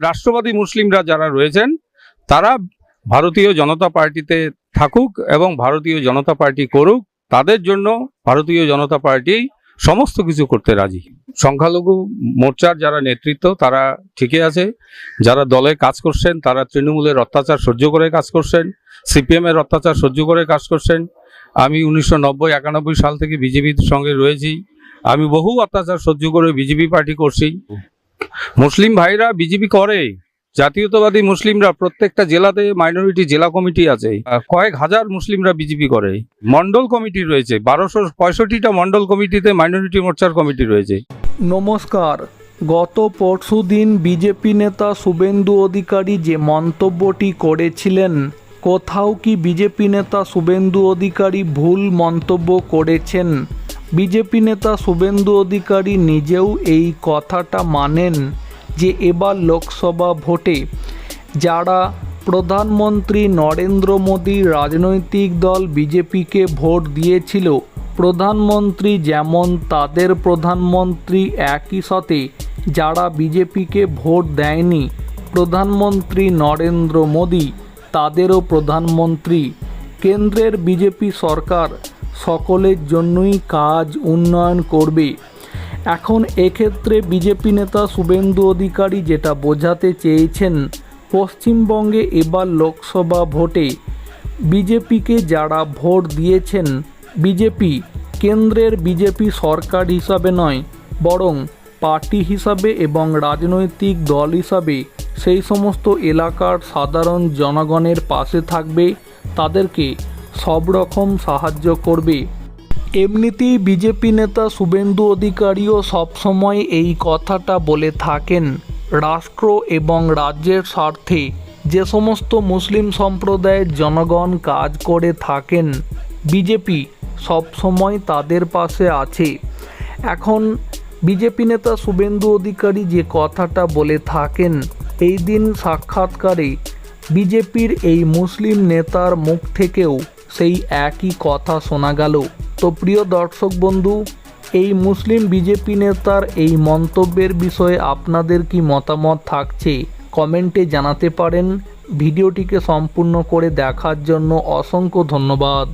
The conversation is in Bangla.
রাষ্ট্রবাদী মুসলিমরা যারা রয়েছেন, তারা ভারতীয় জনতা পার্টিতে থাকুক এবং ভারতীয় জনতা পার্টি করুক, তাদের জন্য ভারতীয় জনতা পার্টি সমস্ত কিছু করতে রাজি। সংখ্যালঘু মোর্চার যারা নেতৃত্ব, তারা ঠিকই আছে। যারা দলে কাজ করছেন, তারা তৃণমূলের অত্যাচার সহ্য করে কাজ করছেন সিপিএম এর অত্যাচার সহ্য করে কাজ করছেন। আমি উনিশশো নব্বই, একানব্বই সাল থেকে বিজেপির সঙ্গে রয়েছি। আমি বহু অত্যাচার সহ্য করে বিজেপি পার্টি করছি। মুসলিম ভাইরা বিজেপি করে, জাতীয়তাবাদী মুসলিমরা প্রত্যেকটা জেলাতে মাইনরিটি জেলা কমিটি আছে। কয়েক হাজার মুসলিমরা বিজেপি করে। মন্ডল কমিটি রয়েছে, বারোশো পঁয়ষট্টিটা মন্ডল কমিটিতে মাইনরিটি মোর্চার কমিটি রয়েছে। নমস্কার। গত পরশুদিন বিজেপি নেতা শুভেন্দু অধিকারী যে মন্তব্যটি করেছিলেন, কোথাও কি বিজেপি নেতা শুভেন্দু অধিকারী ভুল মন্তব্য করেছেন? বিজেপি নেতা শুভেন্দু অধিকারী নিজেও এই কথাটা মানেন যে এবার লোকসভা ভোটে যারা প্রধানমন্ত্রী নরেন্দ্র মোদীর রাজনৈতিক দল বিজেপিকে ভোট দিয়েছিল, প্রধানমন্ত্রী যেমন তাদের প্রধানমন্ত্রী একই সাথে যারা বিজেপিকে ভোট দেয়নি, প্রধানমন্ত্রী নরেন্দ্র মোদী তাদেরও প্রধানমন্ত্রী। কেন্দ্রের বিজেপি সরকার সকলের জন্যই কাজ উন্নয়ন করবে। এখন এক্ষেত্রে বিজেপি নেতা শুভেন্দু অধিকারী যেটা বোঝাতে চেয়েছেন, পশ্চিমবঙ্গে এবার লোকসভা ভোটে বিজেপিকে যারা ভোট দিয়েছেন, বিজেপি কেন্দ্রের বিজেপি সরকার হিসাবে নয়, বরং পার্টি হিসাবে এবং রাজনৈতিক দল হিসাবে সেই সমস্ত এলাকার সাধারণ জনগণের পাশে থাকবে। তাদেরকে সব রকম সাহায্য করবে। এমনিতেই বিজেপি নেতা শুভেন্দু অধিকারীও সবসময় এই কথাটা বলে থাকেন, রাষ্ট্র এবং রাজ্যের স্বার্থে। যে সমস্ত মুসলিম সম্প্রদায়ের জনগণ কাজ করে থাকেন, বিজেপি সবসময় তাদের পাশে আছে। এখন বিজেপি নেতা শুভেন্দু অধিকারী যে কথাটা বলে থাকেন, এই দিন সাক্ষাৎকারে বিজেপির এই মুসলিম নেতার মুখ থেকেও সেই একই কথা শোনা গেল। তো প্রিয় দর্শক বন্ধু, এই মুসলিম বিজেপি নেতার এই মন্তব্যের বিষয়ে আপনাদের কি মতামত থাকছে? কমেন্টে জানাতে পারেন। ভিডিওটিকে সম্পূর্ণ করে দেখার জন্য অসংখ্য ধন্যবাদ।